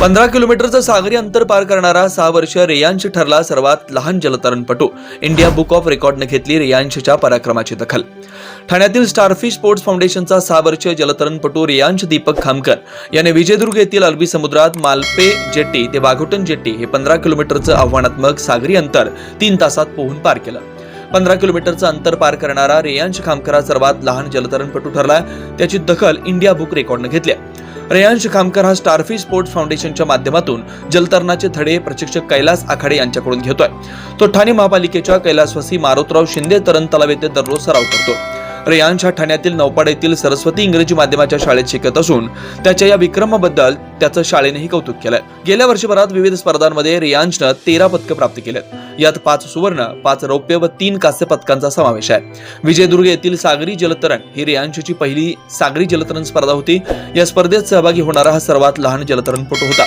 पंधरा किलोमीटरचं सागरी अंतर पार करणारा सहा वर्ष रेयांश ठरला सर्वात लहान जलतरणपटू. इंडिया बुक ऑफ रेकॉर्डने घेतली रेयांशच्या पराक्रमाची दखल. ठाण्यातील स्टारफिश स्पोर्ट्स फाउंडेशनचा सहा वर्षीय जलतरणपटू रेयांश दीपक खामकर याने विजयदुर्ग येथील अरबी समुद्रात मालपे जेट्टी ते वाघोटन जेट्टी हे पंधरा किलोमीटरचं आव्हानात्मक सागरी अंतर तीन तासात पोहून पार केलं. पंधरा किलोमीटरचं अंतर पार करणारा रेयांश खामकर हा सर्वात लहान जलतरणपटू ठरला त्याची दखल इंडिया बुक रेकॉर्डनं घेतली आहे. रेयांश खामकर हा स्टारफिश स्पोर्ट्स फाउंडेशनच्या माध्यमातून जलतरणाचे धडे प्रशिक्षक कैलास आखाडे यांच्याकडून घेतोय. तो ठाणे महापालिकेच्या कैलासवासी मारोतराव शिंदे तरण तलाव येथे दररोज सराव करतो. रेयांश हा ठाण्यातील नौपाड येथील सरस्वती इंग्रजी माध्यमाच्या शाळेत शिकत असून त्याच्या या विक्रमाबद्दल त्याचं शाळेनेही कौतुक केलंय. गेल्या वर्षभरात विविध स्पर्धांमध्ये रियांशनं तेरा पदकं प्राप्त केलेत. यात पाच सुवर्ण पाच रौप्य व तीन कांस्य पदकांचा समावेश आहे. विजयदुर्ग येथील सागरी जलतरण ही रियांशची पहिली सागरी जलतरण स्पर्धा होती. या स्पर्धेत सहभागी होणारा हा सर्वात लहान जलतरणपटू होता.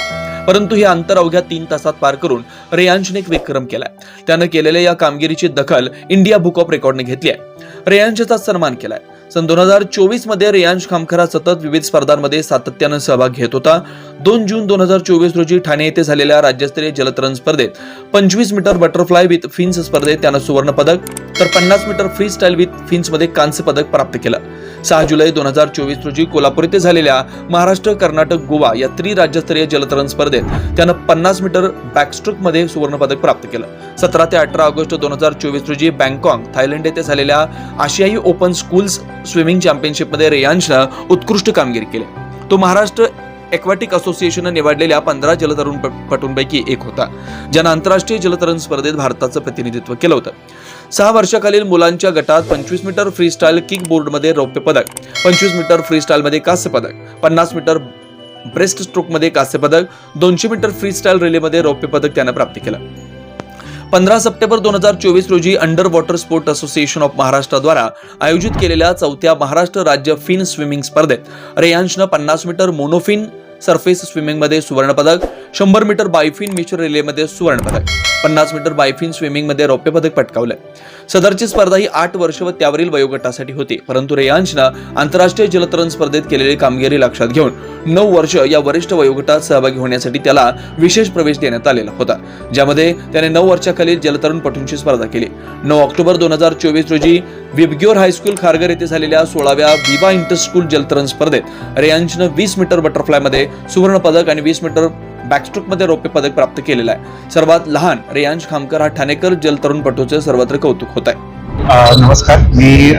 परंतु हे अंतर अवघ्या तीन तासात पार करून रेयांशने एक विक्रम केलाय. त्यानं केलेल्या या कामगिरीची दखल इंडिया बुक ऑफ रेकॉर्डने घेतली आहे. रेयांशचा सन्मान केलाय. सन दोन हजार चोवीसमध्ये रेयांश खामखरा सतत विविध स्पर्धांमध्ये सातत्यानं सहभाग घेत होता. दोन जून दोन हजार चोवीस रोजी ठाणे येथे झालेल्या राज्यस्तरीय जलतरण स्पर्धेत पंचवीस मीटर बटरफ्लाय विथ फिन्स स्पर्धेत त्यानं सुवर्ण पदक तर पन्नास मीटर फ्री स्टाईल विथ फिन्समध्ये कांस्य पदक प्राप्त केलं. सहा जुलै दोन हजार चोवीस रोजी कोल्हापूर येथे झालेल्या महाराष्ट्र कर्नाटक गोवा या त्रिराज्यस्तरीय जलतरण स्पर्धेत त्यानं पन्नास मीटर बॅकस्ट्रोकमध्ये सुवर्ण पदक प्राप्त केलं. सतरा ते अठरा ऑगस्ट दोन हजार चोवीस रोजी बँकॉक थायलंड येथे झालेल्या आशियाई ओपन स्कूल्स स्विमिंग चॅम्पियनशिपमध्ये रेयांशनं उत्कृष्ट कामगिरी केली. तो महाराष्ट्र एक्वॅटिक असोसिएशननं निवडलेल्या पंधरा जलतरण पटूंपैकी एक होता ज्यानं आंतरराष्ट्रीय जलतरण स्पर्धेत भारताचं प्रतिनिधित्व केलं होतं. सहा वर्षाखालील मुलांच्या गटात पंचवीस मीटर फ्रीस्टाईल किक बोर्डमध्ये रौप्य पदक पंचवीस मीटर फ्रीस्टाईलमध्ये कांस्य पदक पन्नास मीटर ब्रेस्ट स्ट्रोकमध्ये कांस्य पदक दोनशे मीटर फ्रीस्टाईल रिलेमध्ये रौप्य पदक त्यानं प्राप्त केलं. पंधरा सप्टेंबर दोन हजार चोवीस रोजी under water sport association of महाराष्ट्राद्वारा आयोजित केलेल्या चौथ्या महाराष्ट्र राज्य फिन स्विमिंग स्पर्धेत. रेयांशनं पन्नास मीटर मोनोफिन सरफेस स्विमिंगमध्ये सुवर्णपदक शंभर मीटर बायफिन मिश्र रिलेमध्ये सुवर्णपदक पन्नास मीटर बायफिन स्विमिंगमध्ये रौप्य पदक पटकावलं. सदरची स्पर्धा ही आठ वर्ष व त्यावरील वयोगटासाठी होती परंतु रेयांशनं आंतरराष्ट्रीय जलतरण स्पर्धेत केलेली कामगिरी लक्षात घेऊन नऊ वर्ष या वरिष्ठ वयोगटात सहभागी होण्यासाठी त्याला विशेष प्रवेश देण्यात आलेला होता ज्यामध्ये त्याने नऊ वर्षाखालील जलतरणपटूंची स्पर्धा केली. नऊ ऑक्टोबर दोन हजार चोवीस रोजी विबग्योर हायस्कूल खारगर येथे झालेल्या सोळाव्या विवा इंटरस्कूल जलतरण स्पर्धेत रेयांशनं वीस मीटर बटरफ्लायमध्ये सुवर्ण पदक आणि वीस मीटर बॅकस्ट्रोकमध्ये रौप्य पदक प्राप्त केलेलं आहे. सर्वात लहान रेयांश खामकर हा ठाणेकर जलतरुणपटूचे सर्वत्र कौतुक होत आहे. नमस्कार. मी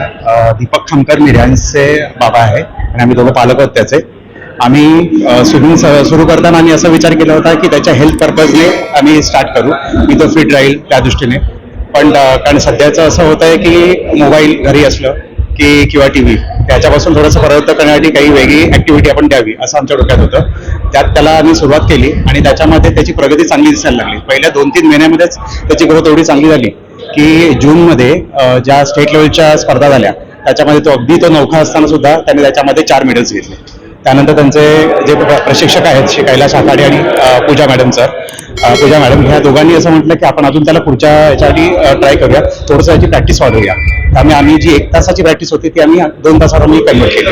दीपक खामकर मिर्यांचे बाबा आहे आणि आम्ही दोघं पालक आहोत त्याचे. आम्ही स्विमिंग सुरू करताना आम्ही असा विचार केला होता की त्याच्या हेल्थ पर्पजने आम्ही स्टार्ट करू. मी तो फिट राहील त्या दृष्टीने. पण कारण सध्याचं असं होत आहे की मोबाईल घरी असलं की किंवा टी व्ही त्याच्यापासून थोडंसं परावृत्त करण्यासाठी काही वेगळी ऍक्टिव्हिटी आपण द्यावी असं आमच्या डोक्यात होतं. त्यात त्याला आम्ही सुरुवात केली आणि त्याच्यामध्ये त्याची प्रगती चांगली दिसायला लागली. पहिल्या दोन तीन महिन्यामध्येच त्याची ग्रोथ एवढी चांगली झाली की जूनमध्ये ज्या स्टेट लेवलच्या स्पर्धा झाल्या त्याच्यामध्ये तो अगदी तो नौका असताना सुद्धा त्याने त्याच्यामध्ये चार मेडल्स घेतले. त्यानंतर त्यांचे जे प्रशिक्षक आहेत श्री कैलाश आखाडे आणि Pooja madam sir Pooja madam ह्या दोघांनी असं म्हटलं की आपण अजून त्याला पुढच्या याच्यासाठी ट्राय करूया. थोडंसं याची प्रॅक्टिस वाढवूया. त्यामुळे आम्ही जी एक तासाची प्रॅक्टिस होती ती आम्ही दोन तासावर आम्ही कन्व्हर्ट केली.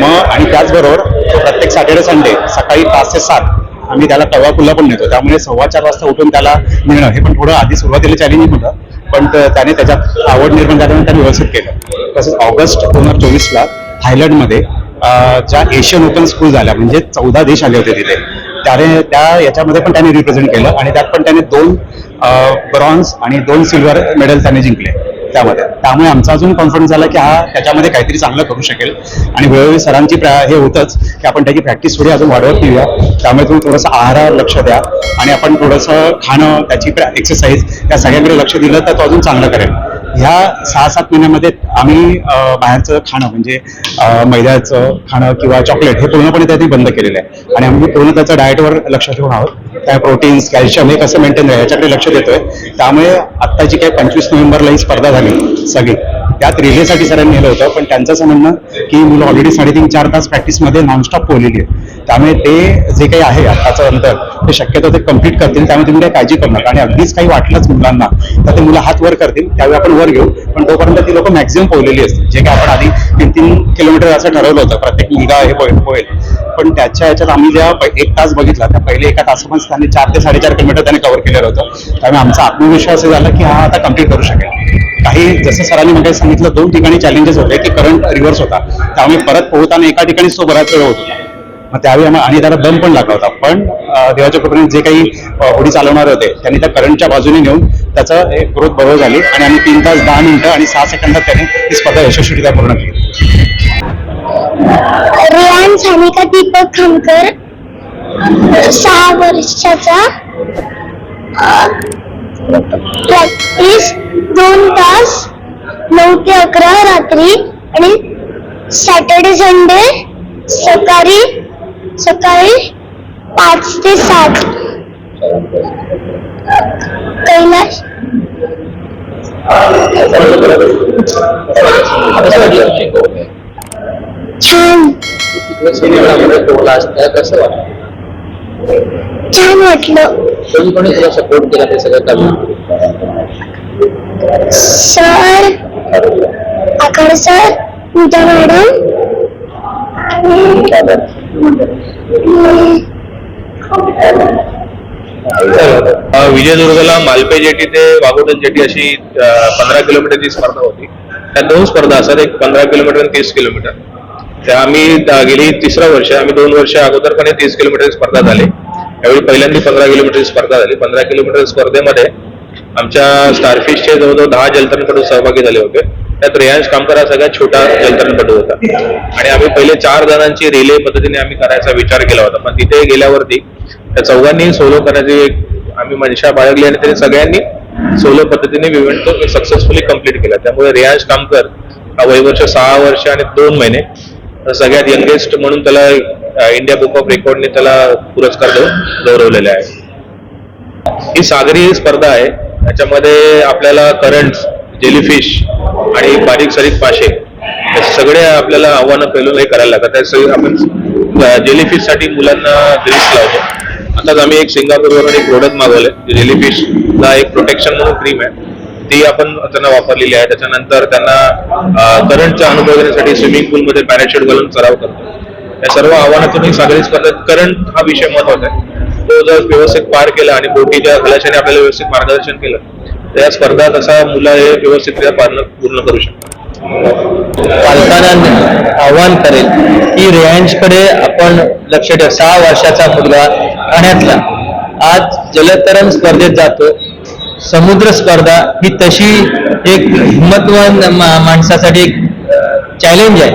मग आणि त्याचबरोबर तो प्रत्येक सॅटर्डे संडे सकाळी पाच ते सात आम्ही त्याला तवा कुल्ला पण नेतो. त्यामुळे सव्वा चार वाजता उठून त्याला मिळणं हे पण थोडं आधी सुरुवातीला चॅलेंजिंग होतं पण त्याने त्याच्यात आवड निर्माण झाल्याने त्याने व्यवस्थित केलं. तसंच ऑगस्ट दोन हजार चोवीसला थायलंडमध्ये ज्या एशियन ओपन स्कूल झाल्या म्हणजे चौदा देश आले होते तिथे. त्याने त्या याच्यामध्ये पण त्याने रिप्रेझेंट केलं आणि त्यात पण त्याने दोन ब्रॉन्झ आणि दोन सिल्वर मेडल त्याने जिंकले. त्यामध्ये. त्यामुळे आमचा अजून कॉन्फिडन्स झाला की हा त्याच्यामध्ये काहीतरी चांगलं करू शकेल. आणि वेळोवेळी सरांची प्रा- हे होतंच की आपण त्याची प्रॅक्टिस थोडी अजून वाढवत घेऊया त्यामुळे तुम्ही थोडंसं आहारावर लक्ष द्या. आणि आपण थोडंसं खाणं त्याची एक्सरसाइज या सगळ्याकडे लक्ष दिलं तर तो अजून चांगलं करेल. ह्या सहा सात महिन्यामध्ये आम्ही बाहेरचं खाणं म्हणजे मैद्याचं खाणं किंवा चॉकलेट हे पूर्णपणे त्यांनी बंद केलेलं आहे. आणि आम्ही पूर्ण त्याचं डाएटवर लक्ष ठेवून आहोत. त्या प्रोटीन्स कॅल्शियम हे कसं मेंटेन राहील याच्याकडे लक्ष देतोय. त्यामुळे आत्ता जी काही पंचवीस नोव्हेंबरला ही स्पर्धा झाली सगळी. त्यात रिलेसाठी सरांनी नेलं होतं पण त्यांचं असं म्हणणं की मुलं ऑलरेडी साडेतीन चार तास प्रॅक्टिसमध्ये नॉनस्टॉप पोहलेली आहे त्यामुळे ते जे काही आहे आत्ताचं अंतर ते शक्यतो ते कंप्लीट करतील त्यामुळे तुम्ही काही काळजी करू नका. आणि अगदीच काही वाटलंच मुलांना तर ते मुलं हात वर करतील त्यावेळी आपण वर घेऊ. पण तोपर्यंत ती लोक मॅक्झिमम पोहलेली असतील. जे काही आपण आधी तीन तीन किलोमीटर असं ठरवलं होतं प्रत्येक मुलगा हे पोहेल. पण त्याच्या ह्याच्यात आम्ही जेव्हा एक तास बघितला त्या पहिले एका तासामध्ये त्यांनी चार ते साडेचार किलोमीटर त्याने कव्हर केलेलं होतं. त्यामुळे आमचा आत्मविश्वास असं झाला की हा आता कंप्लीट करू शकेल. काही जसं सरांनी म्हणजे सांगितलं दोन ठिकाणी चॅलेंजेस होते की करंट रिव्हर्स होता. त्यामुळे परत पोहताना एका ठिकाणीच तो बराच वेळ होत होता. मग त्यावेळी आम्हाला आणि त्याला दम पण लागला होता. पण देवाच्या कृपेने जे काही होडी चालवणारे होते त्यांनी त्या करंटच्या बाजूने नेऊन त्याचं एक ग्रोथ बरोबर झाली आणि आम्ही तीन तास दहा मिनिटं आणि सहा सेकंदात त्याने ही स्पर्धा यशस्वीरित्या पूर्ण केली. रियान सानिका दीपक खामकर सहा वर्षाचा प्रॅक्टिस दोन तास नऊ ते अकरा रात्री आणि सॅटर्डे संडे सकाळी सकाळी पाच ते सात. कैलास? छान. छान वाटलं. कोणी कोणी तुला सपोर्ट केला ते सगळं करणार sir Aakar sir Pooja madam विजयदुर्गला Malpe jetty ते वाघोटन जेटी अशी पंधरा किलोमीटरची स्पर्धा होती. त्या दोन स्पर्धा असतात एक पंधरा किलोमीटर आणि तीस किलोमीटर. त्या आम्ही गेली तिसरं वर्ष आम्ही दोन वर्ष अगोदरपणे तीस किलोमीटर स्पर्धा झाली. यावेळी पहिल्यांदा पंधरा किलोमीटर स्पर्धा झाली. पंधरा किलोमीटर स्पर्धेमध्ये आमच्या स्टारफिशचे जवळजवळ दहा जलतरणपटू सहभागी झाले होते. त्यात रेयांश कामकर हा सगळ्यात छोटा जलतरणपटू होता. आणि आम्ही पहिले चार जणांची रिले पद्धतीने आम्ही करायचा विचार केला होता. पण तिथे गेल्यावरती त्या चौघांनी सोलो करायची एक आम्ही मनशा बाळगली आणि त्यांनी सगळ्यांनी सोलो पद्धतीने इव्हेंट तो सक्सेसफुली कंप्लीट केला. त्यामुळे रेयांश कामकर हा वय वर्ष सहा वर्ष आणि दोन महिने सगळ्यात यंगेस्ट म्हणून त्याला इंडिया बुक ऑफ रेकॉर्डने त्याला पुरस्कार देऊन गौरवलेले आहे. ही सागरी स्पर्धा आहे. त्याच्यामध्ये आपल्याला करंट जेलीफिश आणि बारीक सारीक पाशे सगळे आपल्याला आव्हानं पेलून हे करायला लागतात. त्या आपण जेलीफिशसाठी मुलांना ग्रीस लावतो. आताच आम्ही एक सिंगापूरवरून एक प्रोडक्ट मागवलं जेलीफिशला एक प्रोटेक्शन म्हणून क्रीम आहे. ती आपण त्यांना वापरलेली आहे. त्याच्यानंतर त्यांना करंटचा अनुभव घेण्यासाठी स्विमिंग पूलमध्ये पॅराशूट घालून सराव करतो. या सर्व आव्हानातून ही सागरी स्पर्धेत करंट हा विषय महत्त्वाचा आहे. तो जर व्यवस्थित पार केला आणि बोटीच्या खलाशाने आपल्याला व्यवस्थित मार्गदर्शन केलं तर या स्पर्धा तसा मुलं हे व्यवस्थितरित्या पार पूर्ण करू शकतात. पालकांना आव्हान करेल की रेयांशकडे आपण लक्ष ठेव. सहा वर्षाचा मुलगा ठाण्यातला. आज जलतरण स्पर्धेत जातो. समुद्र स्पर्धा ही तशी एक हिंमतवान माणसासाठी एक चॅलेंज आहे.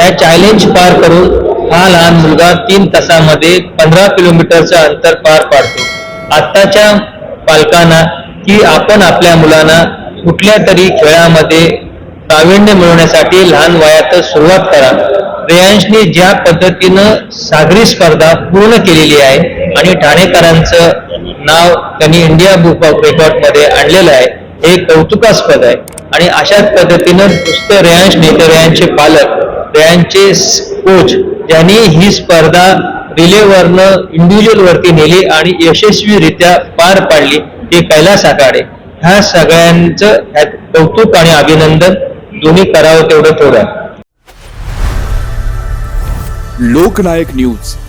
या चॅलेंज पार करून हा लहान मुलगा तीन तासामध्ये पंधरा किलोमीटरचं अंतर पार पाडतो. आत्ताच्या पालकांना की आपण आपल्या मुलांना कुठल्या तरी खेळामध्ये प्रावीण्य मिळवण्यासाठी लहान वयातच सुरुवात करा. रेयांशने ज्या पद्धतीनं सागरी स्पर्धा पूर्ण केलेली आहे आणि ठाणेकरांचं नाव त्यांनी इंडिया बुक ऑफ रेकॉर्डमध्ये आणलेलं आहे. हे कौतुकास्पद आहे. आणि अशाच पद्धतीनं नुसतं रेयांश नेते रेयांचे पालक रेयांचे कोच ज्यांनी ही स्पर्धा रिलेवरनं इंडिव्हिज्युअलवरती नेली आणि यशस्वीरित्या पार पाडली ते कैलास आकाडे ह्या सगळ्यांचं ह्यात कौतुक आणि अभिनंदन. दोन्ही करावं तेवढं थोडं. आहे. लोकनायक न्यूज.